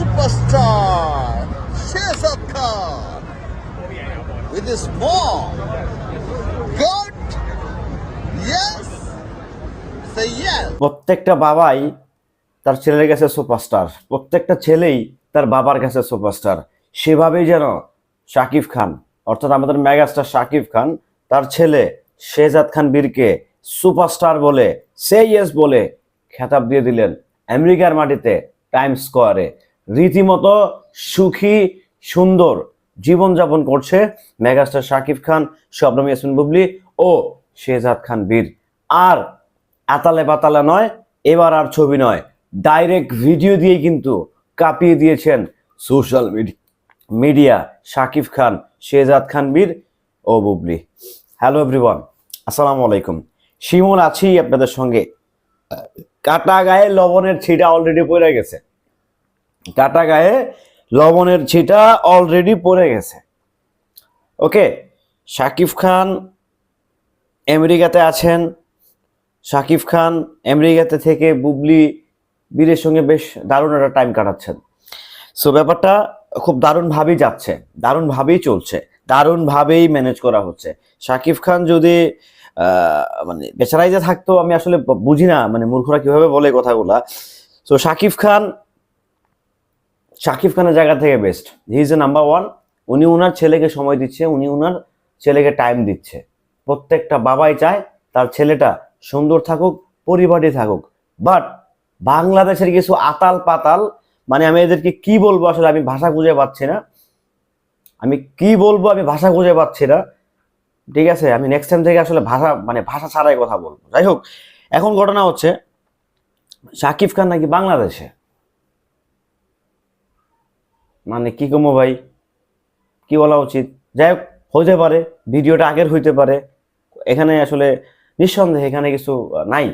superstar Shehzad Khan with his mom. Good? Yes? Say yes. প্রত্যেকটা বাবাই তার ছেলের কাছে সুপারস্টার প্রত্যেকটা ছেলেই তার বাবার কাছে সুপারস্টার সেভাবেই যেন শাকিব খান, অর্থাৎ আমাদের মেগাস্টার শাকিব খান, তার ছেলে শেজাদ খান বীরকে সুপারস্টার বলে সে ইয়েস বলে খেতাব দিয়ে দিলেন আমেরিকার মাটিতে টাইম স্কোয়ারে রীতিমতো সুখী, সুন্দর জীবনযাপন করছে মেগাস্টার শাকিব খান শবনম ইয়াসমিন বুবলি ও শেজাদ খান বীর। আর আতালে পাতালে নয়, এবার আর ছবি নয় ডাইরেক্ট ভিডিও দিয়ে কিন্তু কাঁপিয়ে দিয়েছেন সোশ্যাল মিডিয়া শাকিব খান শেজাদ খান বীর ও বুবলি। হ্যালো এভরিওয়ান আসসালামু আলাইকুম। শিমুল আছি আপনাদের সঙ্গে। কাটা গায়ে লবণের ছিটা অলরেডি পড়ে গেছে। কাটা গায়ে লবণের ছিটা অলরেডি পড়ে গেছে। ওকে শাকিব খান আমেরিকাতে আছেন। শাকিব খান আমেরিকাতে থেকে বুবলি বীরের সঙ্গে বেশ দারুণ একটা টাইম কাটাচ্ছেন। সো ব্যাপারটা খুব দারুণভাবেই যাচ্ছে, দারুণভাবেই চলছে, দারুণভাবেই ম্যানেজ করা হচ্ছে। শাকিব খান যদি মানে বেচারাই থাকতো, আমি আসলে বুঝি না মানে মূর্খরা কীভাবে বলে কথাগুলা। সো শাকিব খান শাকিব খানের জায়গা থেকে best he is a number one উনি ওনার ছেলেকে সময় দিচ্ছে, উনি ওনার ছেলেকে টাইম দিচ্ছে। প্রত্যেকটা বাবাই চায় তার ছেলেটা সুন্দর থাকুক পরিবারই থাকুক। বাট বাংলাদেশের কিছু আতাল পাতাল মানে আমি এদেরকে কি বলব আসলে আমি ভাষা খুঁজে পাচ্ছি না। আমি কি বলব আমি ভাষা খুঁজে পাচ্ছি না। ঠিক আছে, আমি নেক্সট টাইম থেকে আসলে ভাষা মানে ভাষা ছাড়াই কথা বলব। যাই হোক, এখন ঘটনা হচ্ছে, শাকিব খান নাকি বাংলাদেশে? মানে কি কমো ভাই? কি বলা উচিত? যাই হোক হতে পারে, ভিডিওটা আগের হইতে পারে। এখানে আসলে নিঃসন্দেহে এখানে কিছু নাই।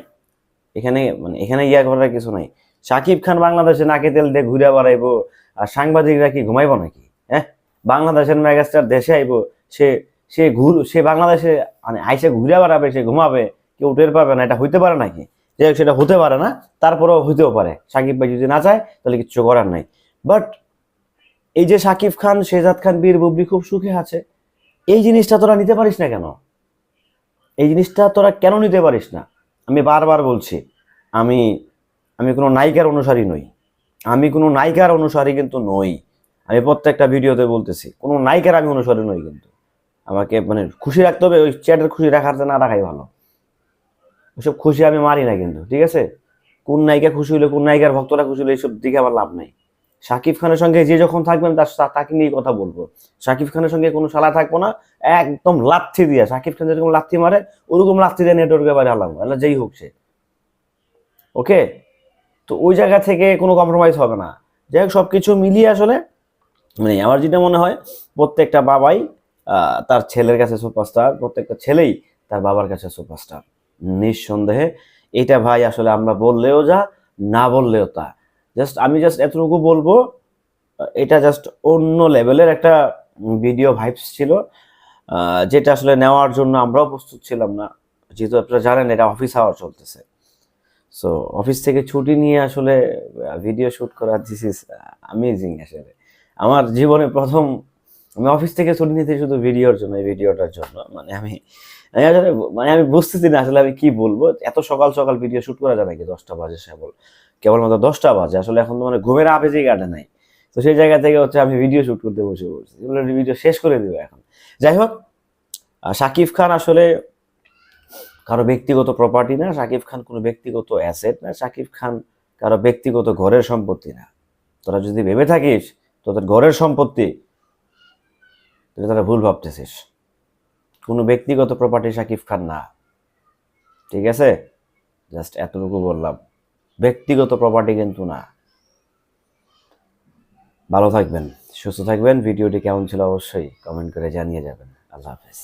এখানে মানে এখানে ইয়া করার কিছু নাই। সাকিব খান বাংলাদেশে নাকে তেল দিয়ে ঘুরে বেড়াইবো, আর সাংবাদিকরা কি ঘুমাইবো নাকি? হ্যাঁ? বাংলাদেশের মেগাস্টার দেশে আইবো, সে সে ঘুর, সে বাংলাদেশে মানে আইসে ঘুরে বেড়াবে, সে ঘুমাবে, কেউ টের পাবে না, এটা হইতে পারে নাকি? যাই সেটা হতে পারে না, তারপরেও হইতেও পারে। সাকিব ভাই যদি না চায়, তাহলে কিচ্ছু করার নাই। বাট এই যে সাকিব খান শেজাদ খান, বীর বুবলি খুব সুখে আছে, এই জিনিসটা তোরা নিতে পারিস না কেন? এই জিনিসটা তোরা কেন নিতে পারিস না? আমি বারবার বলছি, আমি আমি কোনো নায়িকার অনুসারী নই। আমি কোনো নায়িকার অনুসারী কিন্তু নই। আমি প্রত্যেকটা ভিডিওতে বলতেছি, কোনো নায়িকার আমি অনুসারী নই কিন্তু। আমাকে মানে খুশি রাখতে হবে, ওই চ্যাটের খুশি রাখার না রাখাই ভালো। ওইসব খুশি আমি মারি না কিন্তু, ঠিক আছে? কোন নায়িকা খুশি হলে কোন নায়িকার ভক্তরা খুশি হলে এইসব দিকে আমার লাভ নাই। শাকিব খানের সঙ্গে যে যখন থাকবেন, তার তাকে নিয়ে কথা বলব। শাকিব খানের সঙ্গে কোনো শালা থাকব না। একদম লাথি দিয়া। শাকিব খান যেরকম লাথি মারে, ওরকম লাথি দিয়ে নেটওয়ার্কে বাইরে আল্লাহ যেই হোক সে। ওকে তো ওই জায়গা থেকে কোনো কম্প্রোমাইজ হবে না। যাই হোক সব কিছু মিলিয়ে আসলে মানে আমার যেটা মনে হয়, প্রত্যেকটা বাবাই তার ছেলের কাছে সুপারস্টার প্রত্যেকটা ছেলেই তার বাবার কাছে সুপারস্টার নিঃসন্দেহে, এটা ভাই আসলে আমরা বললেও যা, না বললেও তা। জাস্ট আমি জাস্ট এতটুকু বলব, এটা জাস্ট অন্য লেভেলের একটা ভিডিও ভাইবস ছিল যেটা আসলে নেওয়ার জন্য আমরাও প্রস্তুত ছিলাম না। যেহেতু আপনারা জানেন, এটা অফিস আওয়ার চলতেছে। সো অফিস থেকে ছুটি নিয়ে আসলে ভিডিও শুট করা দিস ইজ অ্যামেজিং আসলে। আমার জীবনে প্রথম, আমি অফিস থেকে ছুটি নিতে শুধু ভিডিওর জন্য, এই ভিডিওটার জন্য। মানে আমি আসলে মানে আমি বুঝতেছি না আসলে আমি কি বলব। এত সকাল সকাল ভিডিও শুট করা যায় নাকি? দশটা বাজে কেবল কেবলমাত্র দশটা বাজে। আসলে এখন তো মানে ঘুমের আবেজেই কাটে নাই। তো সেই জায়গা থেকে হচ্ছে আমি ভিডিও শ্যুট করতে বসে পড়ছি। ভিডিও শেষ করে দিব এখন। যাই হোক শাকিব খান আসলে কারও ব্যক্তিগত প্রপার্টি না, শাকিব খান কোনো ব্যক্তিগত অ্যাসেট না, শাকিব খান কারও ব্যক্তিগত ঘরের সম্পত্তি না। তোরা যদি ভেবে থাকিস, তোদের ঘরের সম্পত্তি, তাহলে তারা ভুল ভাবতেছিস। কোনো ব্যক্তিগত প্রপার্টি শাকিব খান না। ঠিক আছে? জাস্ট এতটুকু বললাম। ব্যক্তিগত প্রপার্টি কিন্তু না। ভালো থাকবেন, সুস্থ থাকবেন। ভিডিওটি কেমন ছিল অবশ্যই কমেন্ট করে জানিয়ে যাবেন। আল্লাহ হাফেজ।